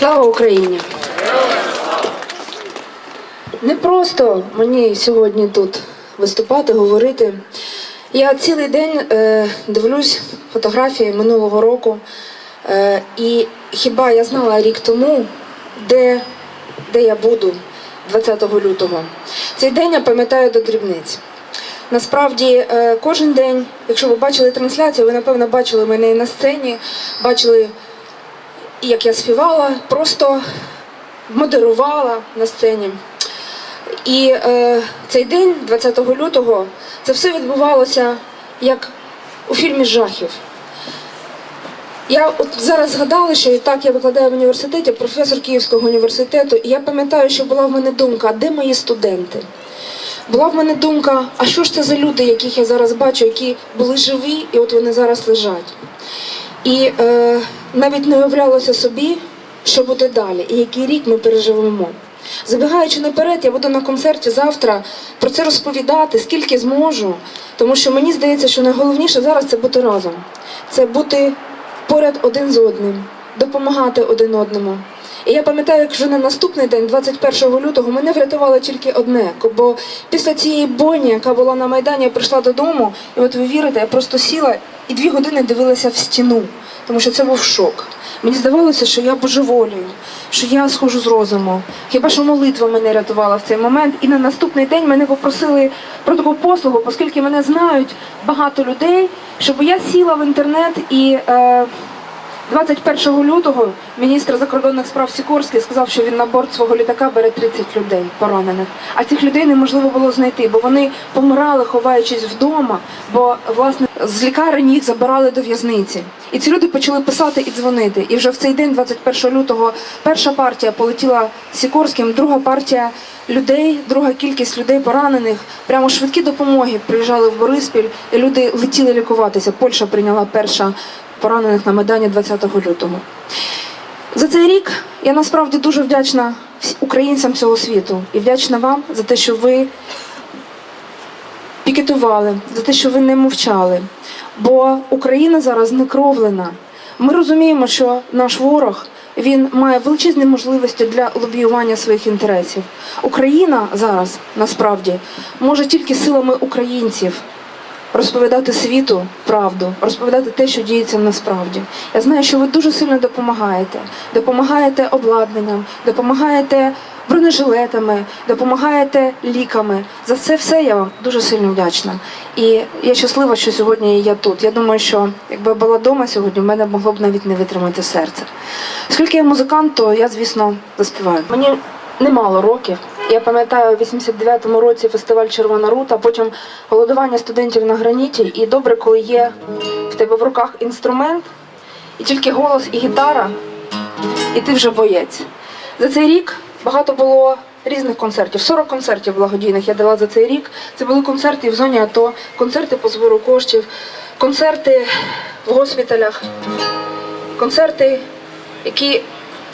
Слава Україні! Не просто мені сьогодні тут виступати, говорити. Я цілий день е, дивлюсь фотографії минулого року, е, і хіба я знала рік тому, де, де я буду 20 лютого. Цей день я пам'ятаю до дрібниць. Насправді, е, кожен день, якщо ви бачили трансляцію, ви напевно бачили мене і на сцені, бачили і як я співала, просто модерувала на сцені. І е, цей день, 20 лютого, це все відбувалося як у фільмі жахів. Я от зараз згадала, що так я викладаю в університеті, професор Київського університету, і я пам'ятаю, що була в мене думка, а де мої студенти? Була в мене думка, а що ж це за люди, яких я зараз бачу, які були живі, і от вони зараз лежать. І е, навіть не уявлялося собі, що буде далі, і який рік ми переживемо. Забігаючи наперед, я буду на концерті завтра про це розповідати, скільки зможу, тому що мені здається, що найголовніше зараз це бути разом, це бути поряд один з одним, допомагати один одному. І я пам'ятаю, як вже на наступний день, 21 лютого, мене врятувало тільки одне. Бо після цієї бойні, яка була на Майдані, я прийшла додому, і от ви вірите, я просто сіла і дві години дивилася в стіну, тому що це був шок. Мені здавалося, що я божеволію, що я схожу з розуму. Хіба що молитва мене рятувала в цей момент. І на наступний день мене попросили про таку послугу, оскільки мене знають багато людей, щоб я сіла в інтернет і. Е, 21 лютого міністр закордонних справ Сікорський сказав, що він на борт свого літака бере 30 людей поранених. А цих людей неможливо було знайти, бо вони помирали, ховаючись вдома, бо власне з лікарень їх забирали до в'язниці. І ці люди почали писати і дзвонити. І вже в цей день, 21 лютого, перша партія полетіла Сікорським, друга партія людей, друга кількість людей поранених. Прямо швидкі допомоги приїжджали в Бориспіль, і люди летіли лікуватися. Польща прийняла перша поранених на Майдані 20 лютого. За цей рік я насправді дуже вдячна українцям цього світу і вдячна вам за те, що ви пікетували, за те, що ви не мовчали. Бо Україна зараз не кровлена. Ми розуміємо, що наш ворог він має величезні можливості для лобіювання своїх інтересів. Україна зараз насправді може тільки силами українців розповідати світу правду, розповідати те, що діється насправді. Я знаю, що ви дуже сильно допомагаєте. Допомагаєте обладнанням, допомагаєте бронежилетами, допомагаєте ліками. За це все я вам дуже сильно вдячна. І я щаслива, що сьогодні я тут. Я думаю, що якби я була вдома сьогодні, в мене могло б навіть не витримати серце. Оскільки я музикант, то я, звісно, заспіваю. Мені немало років. Я пам'ятаю, в 89-му році фестиваль Червона рута, потім голодування студентів на граніті. І добре, коли є в тебе в руках інструмент, і тільки голос і гітара, і ти вже боєць. За цей рік багато було різних концертів. 40 концертів благодійних я дала за цей рік. Це були концерти в зоні АТО, концерти по збору коштів, концерти в госпіталях, концерти, які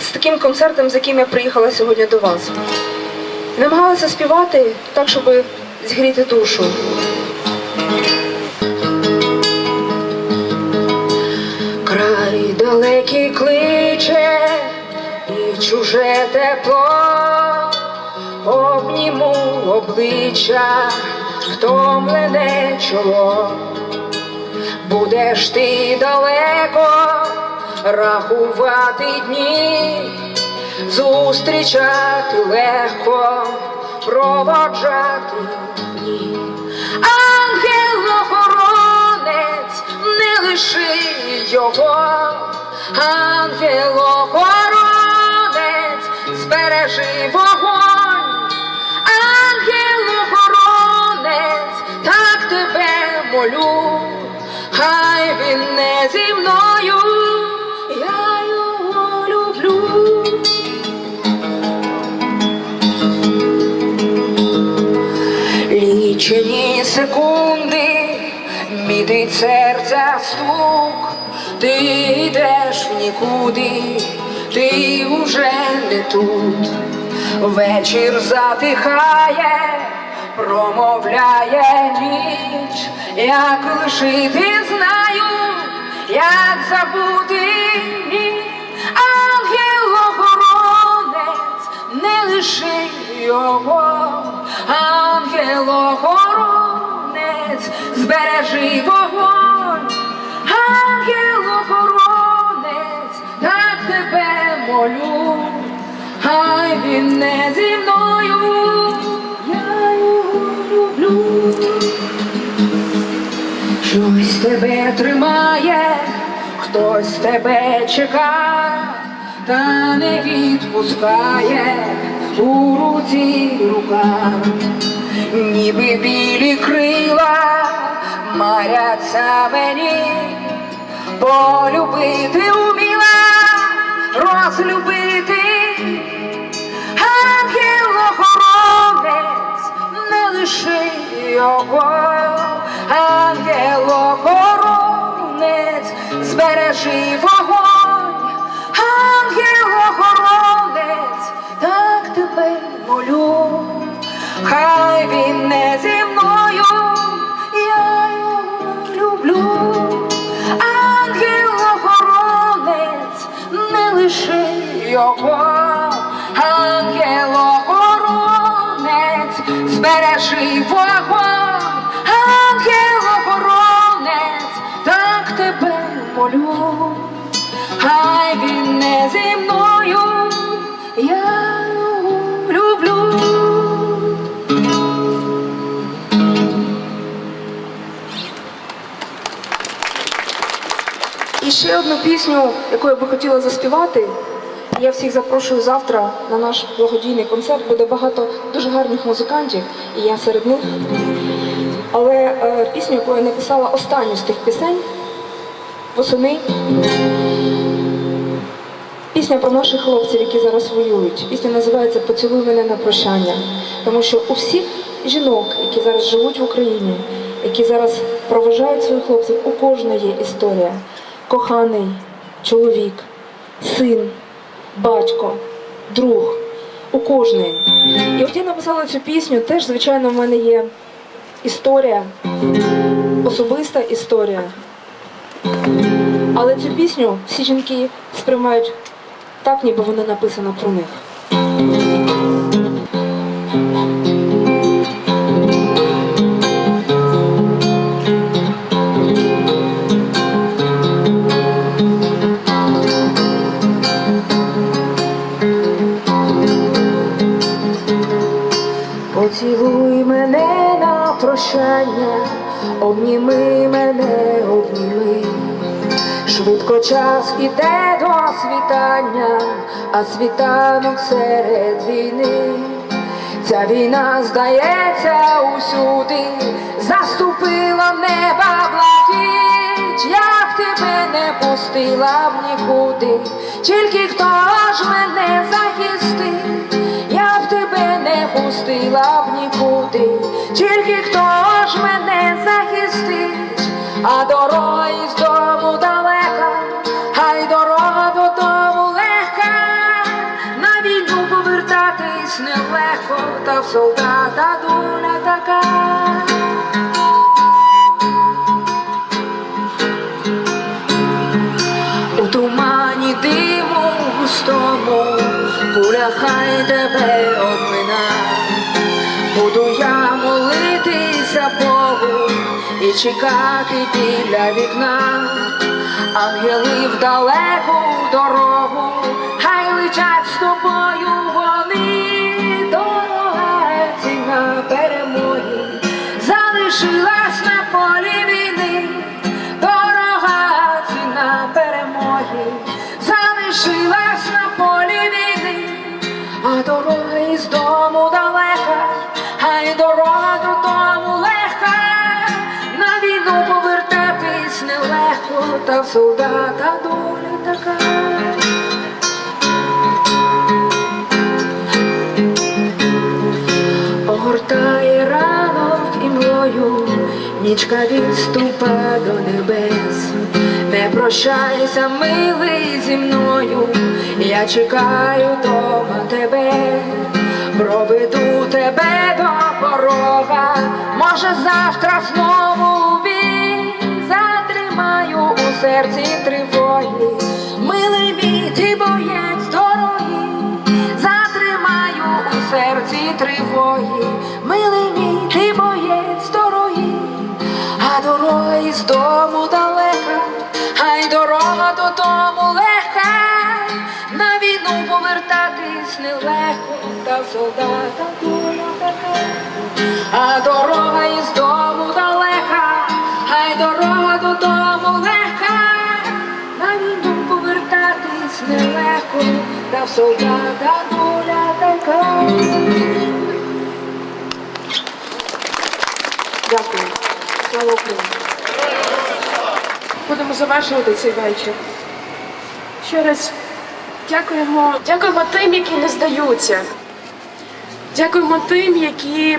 з таким концертом, з яким я приїхала сьогодні до вас. Намагалася співати так, щоб зігріти душу. Край далекий кличе і чуже тепло обніму обличчя, втомлене чоло. Будеш ти далеко рахувати дні, зустрічати легко, проводжати дні. Ангел-охоронець, не лиши його, ангел-охоронець, збережи вогонь, ангел-охоронець, так тебе молю, хай він не зі мною, лічені секунди, мітить серця стук, ти йдеш нікуди, ти уже не тут, вечір затихає, промовляє ніч, як лишити знаю, як забути ні, ангел охоронець, не лиши його село Хоронець, збережи вогонь, ангел-охоронець, так тебе молю, хай він не зі мною, я його люблю, щось тебе тримає, хтось тебе чекає, та не відпускає. У руці рука ніби білі крила маряться мені, полюбити уміла, розлюбити. Ангел-охоронець, не лиши його, ангел-охоронець, збережи його, ангел-охоронець, збережи вогонь, ангел-охоронець, так тебе молю, хай він не зі мною, я люблю. І ще одну пісню, яку я би хотіла заспівати. Я всіх запрошую завтра на наш благодійний концерт. Буде багато дуже гарних музикантів, і я серед них. Але е, пісню, яку я написала останню з тих пісень восени. Пісня про наших хлопців, які зараз воюють. Пісня називається Поцілуй мене на прощання. Тому що у всіх жінок, які зараз живуть в Україні, які зараз проважають своїх хлопців, у кожної є історія. Коханий чоловік, син, батько, друг. У кожної. І от я написала цю пісню, теж, звичайно, в мене є історія, особиста історія. Але цю пісню всі жінки сприймають так, ніби вона написана про них. Час іде до світання, а світанок серед війни. Ця війна, здається, усюди заступила неба блакить, я б тебе не пустила б нікуди, тільки хто ж мене захистить, я б тебе не пустила б нікуди, нелегко, солдата доля така. У тумані диму густому, куля хай тебе обмина. Буду я молитися Богу і чекати біля вікна, ангели в далеку дорогу, хай летять з тобою солдата доля така. Огортає ранок і млою, нічка відступа до небес. Не прощайся, милий зі мною, я чекаю дома тебе, проведу тебе до порога, може завтра знову солдата доля така, а дорога із дому далека, а й дорога додому легка, на війну повертатись нелегко, та в солдата доля така. Дякую. Слава Україні. Будемо завершувати цей вечір. Ще раз дякуємо, дякуємо тим, які не здаються. Дякуємо тим, які,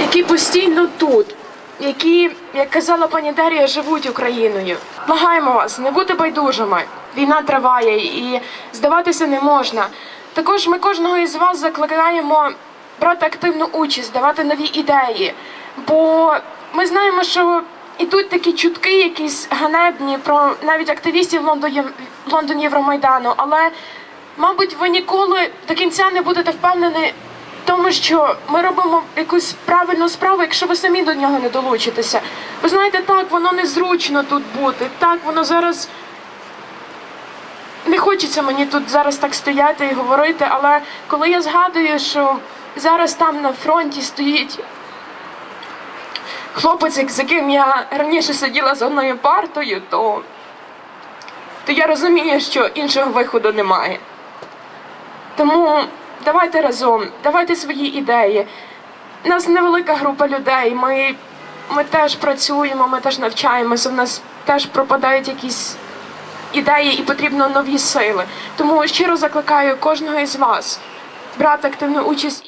які постійно тут, які, як казала пані Дар'я, живуть Україною. Благаємо вас, не бути байдужими. Війна триває і здаватися не можна. Також ми кожного із вас закликаємо брати активну участь, давати нові ідеї. Бо ми знаємо, що ідуть такі чутки, якісь ганебні про навіть активістів Лондоні, Лондоні Євромайдану. Але, мабуть, ви ніколи до кінця не будете впевнені в тому, що ми робимо якусь правильну справу, якщо ви самі до нього не долучитеся. Ви знаєте, так, воно незручно тут бути. Так, воно зараз не хочеться мені тут зараз так стояти і говорити, але коли я згадую, що зараз там на фронті стоїть хлопець, з яким я раніше сиділа за одною партою, то, то я розумію, що іншого виходу немає. Тому давайте разом, давайте свої ідеї. У нас невелика група людей. Ми, ми теж працюємо, ми теж навчаємося, в нас теж пропадають якісь ідеї і потрібно нові сили. Тому щиро закликаю кожного із вас брати активну участь.